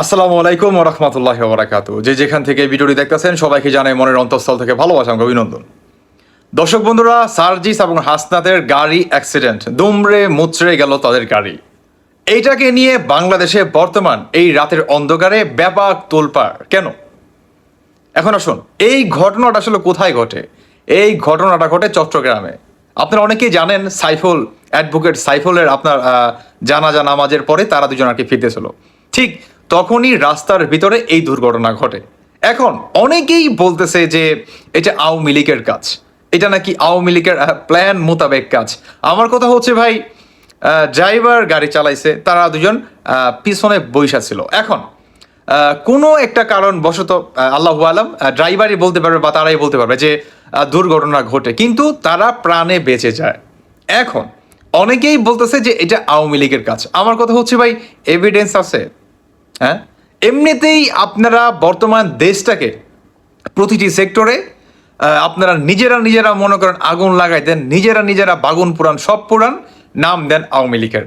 আসসালামু আলাইকুম রহমতুল্লাহ বরাকাত যে যেখান থেকে ভিডিওটি দেখতেছেন, সবাইকে জানাই মনের অন্তঃস্থল থেকে ভালোবাসা এবং অভিনন্দন। দর্শক বন্ধুরা, সার্জিস এবং হাসনাতের গাড়ি অ্যাক্সিডেন্ট দুমড়ে মুচড়ে গেল তাদের গাড়ি। এইটাকে নিয়ে বাংলাদেশে বর্তমান এই রাতের অন্ধকারে ব্যাপক তোলপাড়। কেন? এখন আসুন, এই ঘটনাটা আসলে কোথায় ঘটে? এই ঘটনাটা ঘটে চট্টগ্রামে। আপনারা অনেকেই জানেন, সাইফুল অ্যাডভোকেট সাইফুলের আপনার জানাজা নামাজের পরে তারা দুজন আর কি ফিরতেছিল ঠিক তখনই রাস্তার ভিতরে এই দুর্ঘটনা ঘটে। এখন অনেকেই বলতেছে যে এটা আওয়ামী লীগের কাজ। এটা নাকি আওয়ামী লীগের প্ল্যান মোতাবেক কাজ। আমার কথা হচ্ছে ভাই ড্রাইভার গাড়ি চালাইছে, তারা দুজন পিছনে বৈশা ছিল। এখন কোনো একটা কারণ বশত আল্লাহ আলম ড্রাইভারই বলতে পারবে বা তারাই বলতে পারবে যে দুর্ঘটনা ঘটে। কিন্তু তারা প্রাণে বেঁচে যায়। এখন অনেকেই বলতেছে যে এটা আওয়ামী লীগের কাজ। আমার কথা হচ্ছে ভাই এভিডেন্স আছে। হ্যাঁ? এমনিতেই আপনারা বর্তমান দেশটাকে প্রতিটি সেক্টরে আপনারা নিজেরা নিজেরা মনে করেন আগুন লাগাই দেন, নিজেরা নিজেরা বাগুন পুরান, সব পুরান নাম দেন আওয়ামী লীগের।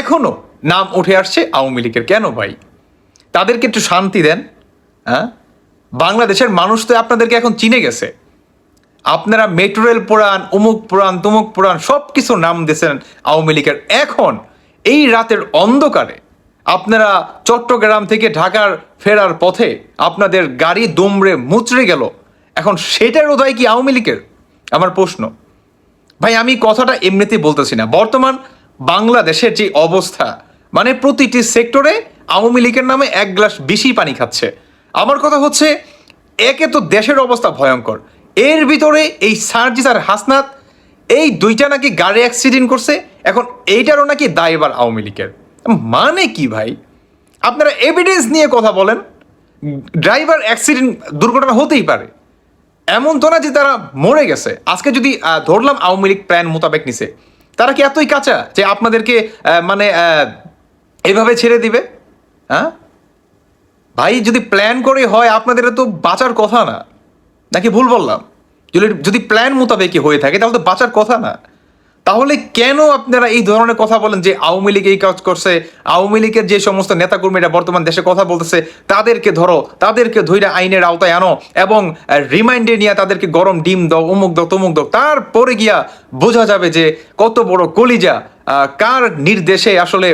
এখনও নাম উঠে আসছে আওয়ামী লীগের। কেন ভাই? তাদেরকে একটু শান্তি দেন হ্যাঁ? বাংলাদেশের মানুষ তো আপনাদেরকে এখন চিনে গেছে। আপনারা মেট্রো রেল পুরাণ অমুক পুরাণ তুমুক পুরাণ সব কিছু নাম দিয়েছেন আওয়ামী লীগের। এখন এই রাতের অন্ধকারে আপনারা চট্টগ্রাম থেকে ঢাকার ফেরার পথে আপনাদের গাড়ি দুমড়ে মুচড়ে গেল। এখন সেটার উদয় কি আওয়ামী লীগের? আমার প্রশ্ন। ভাই, আমি কথাটা এমনিতেই বলতেছি না। বর্তমান বাংলাদেশের যে অবস্থা মানে প্রতিটি সেক্টরে আওয়ামী লীগের নামে এক গ্লাস বেশি পানি খাচ্ছে। আমার কথা হচ্ছে, একে তো দেশের অবস্থা ভয়ঙ্কর। এর ভিতরে এই সার্জিস আর হাসনাত, এই দুইটা নাকি গাড়ি অ্যাক্সিডেন্ট করছে, এখন এইটারও নাকি দায় এবার আওয়ামী লীগের। মানে কি ভাই? আপনারা এভিডেন্স নিয়ে কথা বলেন। ড্রাইভার অ্যাক্সিডেন্ট দুর্ঘটনা হতেই পারে। এমন তো না যে তারা মরে গেছে। আজকে যদি ধরলাম আওয়ামী লীগ প্ল্যান মোতাবেক নিছে, তারা কি এতই কাঁচা যে আপনাদেরকে মানে এভাবে ছেড়ে দিবে? হ্যাঁ? ভাই, যদি প্ল্যান করে হয়, আপনাদের তো বাঁচার কথা না। নাকি ভুল বললাম? যদি প্ল্যান মোতাবেকই হয়ে থাকে, তাহলে তো বাঁচার কথা না। তাহলে কেন আপনারা এই ধরনের কথা বলেন যে আওয়ামী লীগ এই কাজ করছে? আওয়ামী লীগের যে সমস্ত নেতাকর্মীরা বর্তমান দেশে কথা বলতেছে, তাদেরকে ধরো, তাদেরকে ধৈর্য আইনের আওতায় আনো এবং রিমাইন্ডে নিয়ে তাদেরকে গরম ডিম দাও, অমুক দাও, তমুক দাও। তারপরে গিয়া বোঝা যাবে যে কত বড় কলিজা কার নির্দেশে আসলে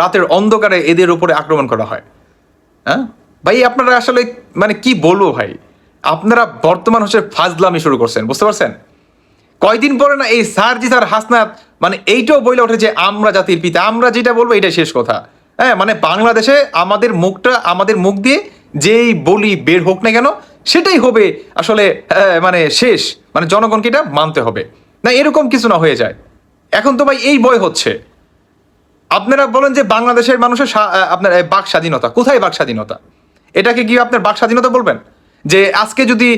রাতের অন্ধকারে এদের উপরে আক্রমণ করা হয়। হ্যাঁ? ভাই, আপনারা আসলে মানে কি বলব ভাই? আপনারা বর্তমান হচ্ছে ফাজলামি শুরু করছেন, বুঝতে পারছেন? কয়দিন পরে না এই সারজিস আর হাসনাত মানে এইটাও বইলে ওঠে যে আমরা জাতির পিতা, আমরা যেটা বলব এটাই শেষ কথা। হ্যাঁ মানে বাংলাদেশে আমাদের মুখটা, আমাদের মুখ দিয়ে যেই বলি বের হোক না কেন, সেটাই হবে আসলে মানে শেষ। মানে জনগণকে এটা মানতে হবে। না, এরকম কিছু না হয়ে যায়। এখন তো ভাই এই বই হচ্ছে। আপনারা বলেন যে বাংলাদেশের মানুষের আপনার বাক স্বাধীনতা, কোথায় বাক স্বাধীনতা? এটাকে কি আপনার বাক স্বাধীনতা বলবেন? যে আজকে যদি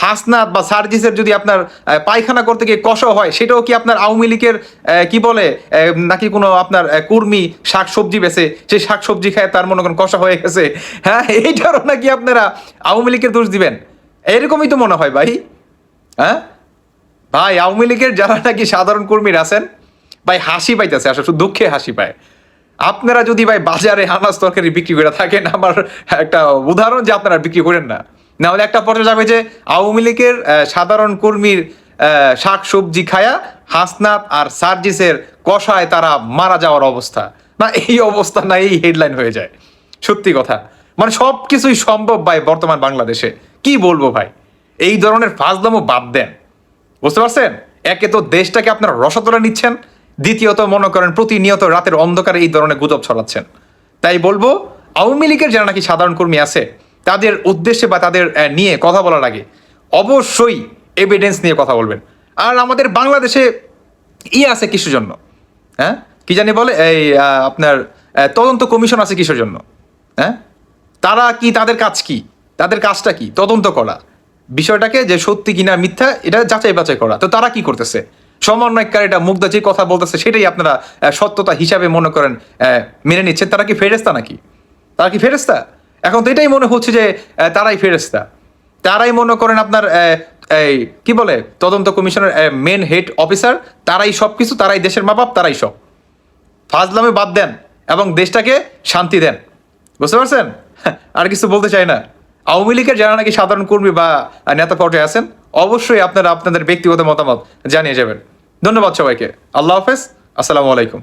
হাসনাত বা সার্জিসের যদি আপনার পায়খানা করতে গিয়ে কষ হয়, সেটাও কি আপনার আওয়ামী লীগের কি বলে নাকি কোনো আপনার কর্মী শাক সবজি বেছে সেই শাক সবজি খায় তার মনে করেন কষা হয়ে গেছে? হ্যাঁ এইটারও নাকি আপনারা আওয়ামী লীগের দোষ দিবেন? এরকমই তো মনে হয় ভাই। হ্যাঁ? ভাই, আওয়ামী লীগের যারা নাকি সাধারণ কর্মীরা আছেন, ভাই, হাসি পাইতেছে, আসলে শুধু দুঃখে হাসি পায়। আপনারা যদি ভাই বাজারে আনাজ তরকারি বিক্রি করে থাকেন, আমার একটা উদাহরণ যে আপনারা বিক্রি করেন না। নাহলে একটা পর্যায়ে যাবে যে আওয়ামী লীগের সাধারণ কর্মীর শাক সবজি খায়া হাসনাত আর সার্জিসের কষায় তারা মারা যাওয়ার অবস্থা। না, এই অবস্থা না, এই হেডলাইন হয়ে যায়। সত্যি কথা। মানে সব কিছুই সম্ভব ভাই বর্তমান বাংলাদেশে। কি বলব ভাই? এই ধরনের ফাজলামও বাদ দেন। বুঝতে পারছেন? একে তো দেশটাকে আপনারা রসতলে নিচ্ছেন, দ্বিতীয়ত মনে করেন প্রতিনিয়ত রাতের অন্ধকারে এই ধরনের গুজব ছড়াচ্ছেন। তাই বলব, আওয়ামী লীগের যারা নাকি সাধারণ কর্মী আছে তাদের উদ্দেশ্যে বা তাদের নিয়ে কথা বলার আগে অবশ্যই এভিডেন্স নিয়ে কথা বলবেন। আর আমাদের বাংলাদেশে ই আছে কিসের জন্য? হ্যাঁ? কি জানি বলে? এই আপনার তদন্ত কমিশন আছে কিসের জন্য? হ্যাঁ? তারা কি, তাদের কাজ কি? তাদের কাজটা কি? তদন্ত করা। বিষয়টাকে যে সত্যি কিনা মিথ্যা, এটা যাচাই বাছাই করা। তো তারা কি করতেছে? সমন্বয়কারীটা মুগ্ধ যে কথা বলতেছে, সেটাই আপনারা সত্যতা হিসাবে মনে করেন মেনে নিচ্ছেন। তারা কি ফেরেস্তা নাকি? তারা কি ফেরেস্তা এখন তো এটাই মনে হচ্ছে যে তারাই ফেরেস্তা তারাই মনে করেন আপনার এই, কি বলে, তদন্ত কমিশনের মেন হেড অফিসার তারাই সব কিছু, তারাই দেশের মা বাপ তারাই সব। ফাজলামে বাদ দেন এবং দেশটাকে শান্তি দেন। বুঝতে পারছেন? আর কিছু বলতে চাই না। আওয়ামী লীগের যারা নাকি সাধারণ কর্মী বা নেতা পর্যায়ে আছেন, অবশ্যই আপনারা আপনাদের ব্যক্তিগত মতামত জানিয়ে যাবেন। ধন্যবাদ সবাইকে। আল্লাহ হাফেজ। আসসালামু আলাইকুম।